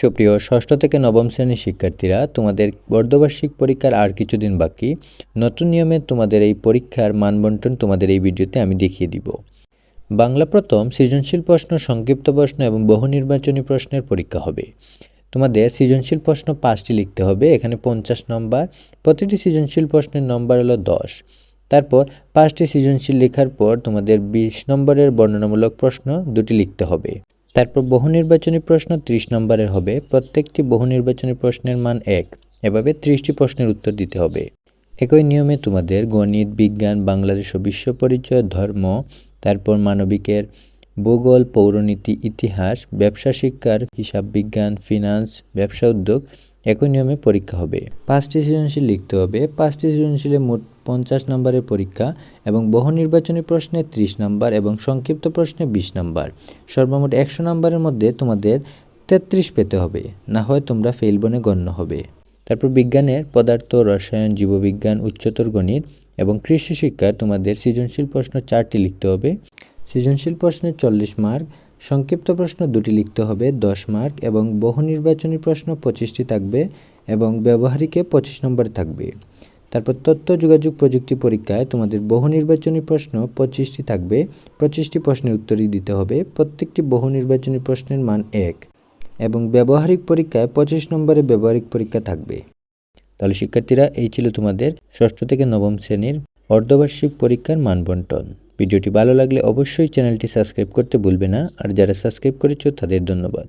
সুপ্রিয়, ষষ্ঠ থেকে নবম শ্রেণির শিক্ষার্থীরা, তোমাদের বর্ধবার্ষিক পরীক্ষার আর কিছুদিন বাকি। নতুন নিয়মে তোমাদের এই পরীক্ষার মানবন্টন তোমাদের এই ভিডিওতে আমি দেখিয়ে দিব। বাংলা প্রথম সৃজনশীল প্রশ্ন, সংক্ষিপ্ত প্রশ্ন এবং বহু নির্বাচনী প্রশ্নের পরীক্ষা হবে। তোমাদের সৃজনশীল প্রশ্ন পাঁচটি লিখতে হবে, এখানে পঞ্চাশ নম্বর। প্রতিটি সৃজনশীল প্রশ্নের নম্বর হলো দশ। তারপর পাঁচটি সৃজনশীল লেখার পর তোমাদের বিশ নম্বরের বর্ণনামূলক প্রশ্ন দুটি লিখতে হবে। তারপর বহু নির্বাচনী প্রশ্ন ত্রিশ নম্বরের হবে। প্রত্যেকটি বহু নির্বাচনী প্রশ্নের মান এক। এভাবে ত্রিশটি প্রশ্নের উত্তর দিতে হবে। একই নিয়মে তোমাদের গণিত, বিজ্ঞান, বাংলাদেশ ও বিশ্ব পরিচয়, ধর্ম, তারপর মানবিকের, ভূগোল, পৌরনীতি, ইতিহাস, ব্যবসা, শিক্ষার, হিসাব বিজ্ঞান, ফিনান্স, ব্যবসা উদ্যোগ একই নিয়মে পরীক্ষা হবে। পাঁচটি সৃজনশীল লিখতে হবে। পাঁচটি সৃজনশীলে মোট পঞ্চাশ নম্বরের পরীক্ষা এবং বহু নির্বাচনী প্রশ্নে ত্রিশ নম্বর এবং সংক্ষিপ্ত প্রশ্নে বিশ নম্বর। সর্বমোট একশো নম্বরের মধ্যে তোমাদের তেত্রিশ পেতে হবে, না হয় তোমরা ফেল বনে গণ্য হবে। তারপর বিজ্ঞানের, পদার্থ, রসায়ন, জীববিজ্ঞান, উচ্চতর গণিত এবং কৃষি শিক্ষার তোমাদের সৃজনশীল প্রশ্ন চারটি লিখতে হবে। সৃজনশীল প্রশ্নে চল্লিশ মার্ক, সংক্ষিপ্ত প্রশ্ন দুটি লিখতে হবে, দশ মার্ক এবং বহু নির্বাচনী প্রশ্ন পঁচিশটি থাকবে এবং ব্যবহারিকে পঁচিশ নম্বর থাকবে। তারপর তথ্য, যোগাযোগ প্রযুক্তি পরীক্ষায় তোমাদের বহু নির্বাচনী প্রশ্ন পঁচিশটি থাকবে। পঁচিশটি প্রশ্নের উত্তরই দিতে হবে। প্রত্যেকটি বহু নির্বাচনী প্রশ্নের মান এক এবং ব্যবহারিক পরীক্ষায় পঁচিশ নম্বরে ব্যবহারিক পরীক্ষা থাকবে। তাহলে শিক্ষার্থীরা, এই ছিল তোমাদের ষষ্ঠ থেকে নবম শ্রেণির অর্ধবার্ষিক পরীক্ষার মানবন্টন। ভিডিওটি ভালো লাগলে অবশ্যই চ্যানেলটি সাবস্ক্রাইব করতে ভুলবে না। আর যারা সাবস্ক্রাইব করেছ তাদের ধন্যবাদ।